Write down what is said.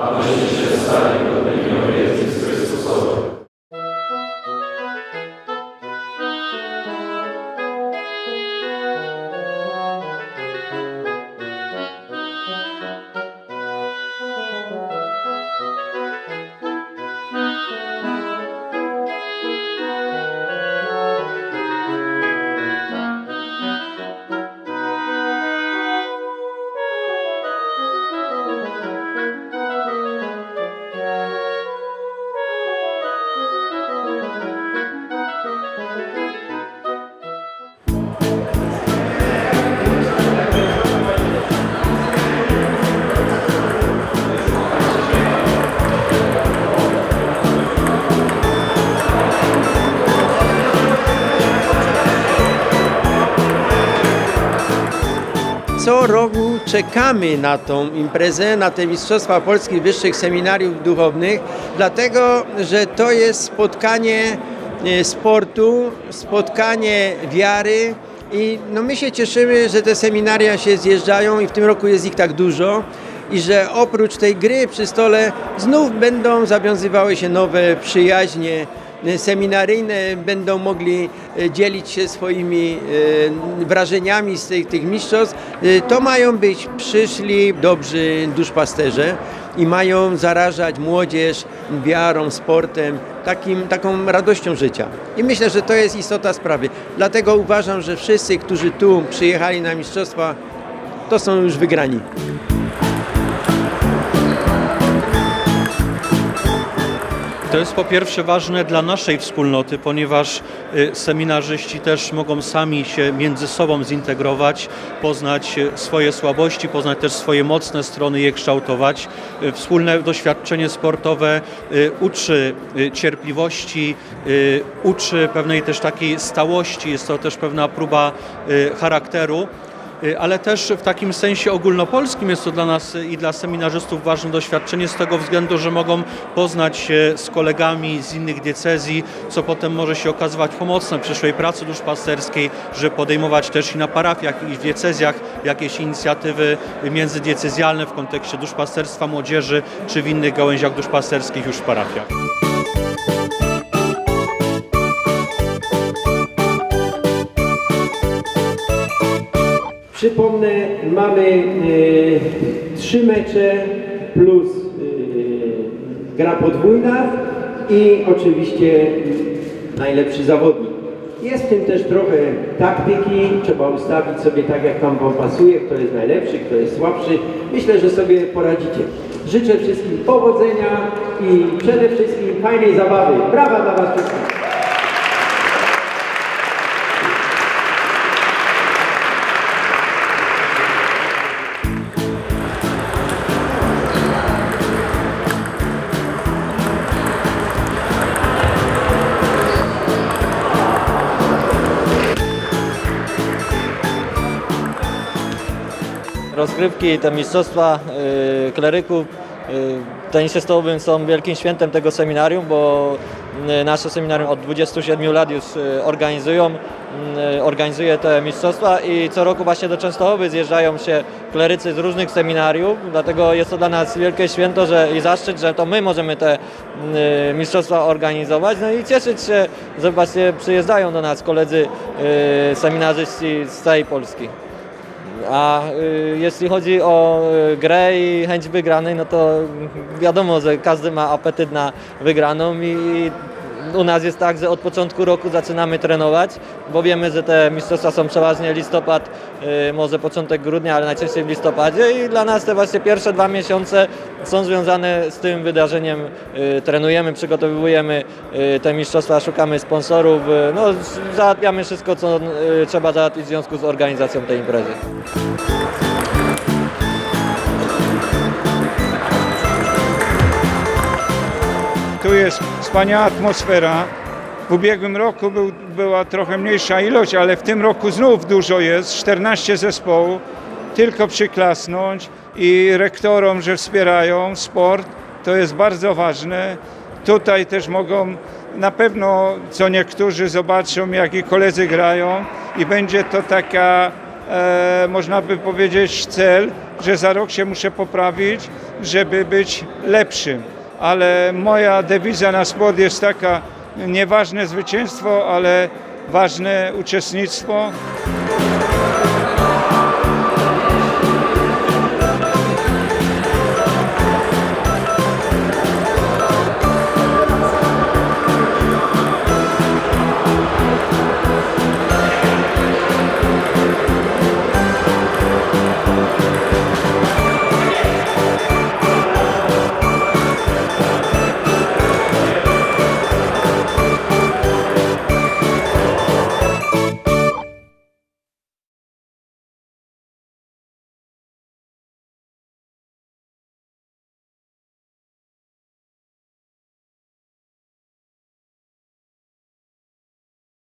abyście się stali godnymi. Co roku czekamy na tą imprezę, na te Mistrzostwa Polskich Wyższych Seminariów Duchownych, dlatego że to jest spotkanie e, sportu, spotkanie wiary i no my się cieszymy, że te seminaria się zjeżdżają i w tym roku jest ich tak dużo i że oprócz tej gry przy stole znów będą zawiązywały się nowe przyjaźnie seminaryjne, będą mogli e, dzielić się swoimi e, wrażeniami z tych, tych mistrzostw. E, To mają być przyszli dobrzy duszpasterze i mają zarażać młodzież wiarą, sportem, takim, taką radością życia. I myślę, że to jest istota sprawy. Dlatego uważam, że wszyscy, którzy tu przyjechali na mistrzostwa, to są już wygrani. To jest po pierwsze ważne dla naszej wspólnoty, ponieważ y, seminarzyści też mogą sami się między sobą zintegrować, poznać y, swoje słabości, poznać też swoje mocne strony, je kształtować. Y, Wspólne doświadczenie sportowe uczy cierpliwości, uczy pewnej też takiej stałości, jest to też pewna próba charakteru. Y, ale też w takim sensie ogólnopolskim jest to dla nas i dla seminarzystów ważne doświadczenie z tego względu, że mogą poznać się z kolegami z innych diecezji, co potem może się okazywać pomocne w przyszłej pracy duszpasterskiej, że podejmować też i na parafiach i w diecezjach jakieś inicjatywy międzydiecezjalne w kontekście duszpasterstwa młodzieży czy w innych gałęziach duszpasterskich już w parafiach. Przypomnę, mamy e, trzy mecze plus e, gra podwójna i oczywiście najlepszy zawodnik. Jest w tym też trochę taktyki, trzeba ustawić sobie tak jak tam Wam pasuje, kto jest najlepszy, kto jest słabszy. Myślę, że sobie poradzicie. Życzę wszystkim powodzenia i przede wszystkim fajnej zabawy. Brawa dla Was wszystkich! Rozgrywki, te mistrzostwa y, kleryków. Y, tenisistowym są wielkim świętem tego seminarium, bo y, nasze seminarium od 27 lat już y, organizują, organizuje te mistrzostwa i co roku właśnie do Częstochowy zjeżdżają się klerycy z różnych seminariów, dlatego jest to dla nas wielkie święto że, i zaszczyt, że to my możemy te mistrzostwa organizować, no i cieszyć się, że właśnie przyjeżdżają do nas koledzy seminarzyści z całej Polski. A y, jeśli chodzi o y, grę i chęć wygranej, no to wiadomo, że każdy ma apetyt na wygraną i, i u nas jest tak, że od początku roku zaczynamy trenować, bo wiemy, że te mistrzostwa są przeważnie listopad, y, może początek grudnia, ale najczęściej w listopadzie i dla nas te właśnie pierwsze dwa miesiące są związane z tym wydarzeniem. Y, trenujemy, przygotowujemy y, te mistrzostwa, szukamy sponsorów, no, załatwiamy wszystko, co trzeba załatwić w związku z organizacją tej imprezy. Tu jest wspaniała atmosfera. W ubiegłym roku był, była trochę mniejsza ilość, ale w tym roku znów dużo jest, 14 zespołów. Tylko przyklasnąć i rektorom, że wspierają sport, to jest bardzo ważne. Tutaj też mogą na pewno co niektórzy zobaczą, jak i koledzy grają i będzie to taka, e, można by powiedzieć, cel, że za rok się muszę poprawić, żeby być lepszym ale moja dewiza na sport jest taka, nieważne zwycięstwo, ale ważne uczestnictwo.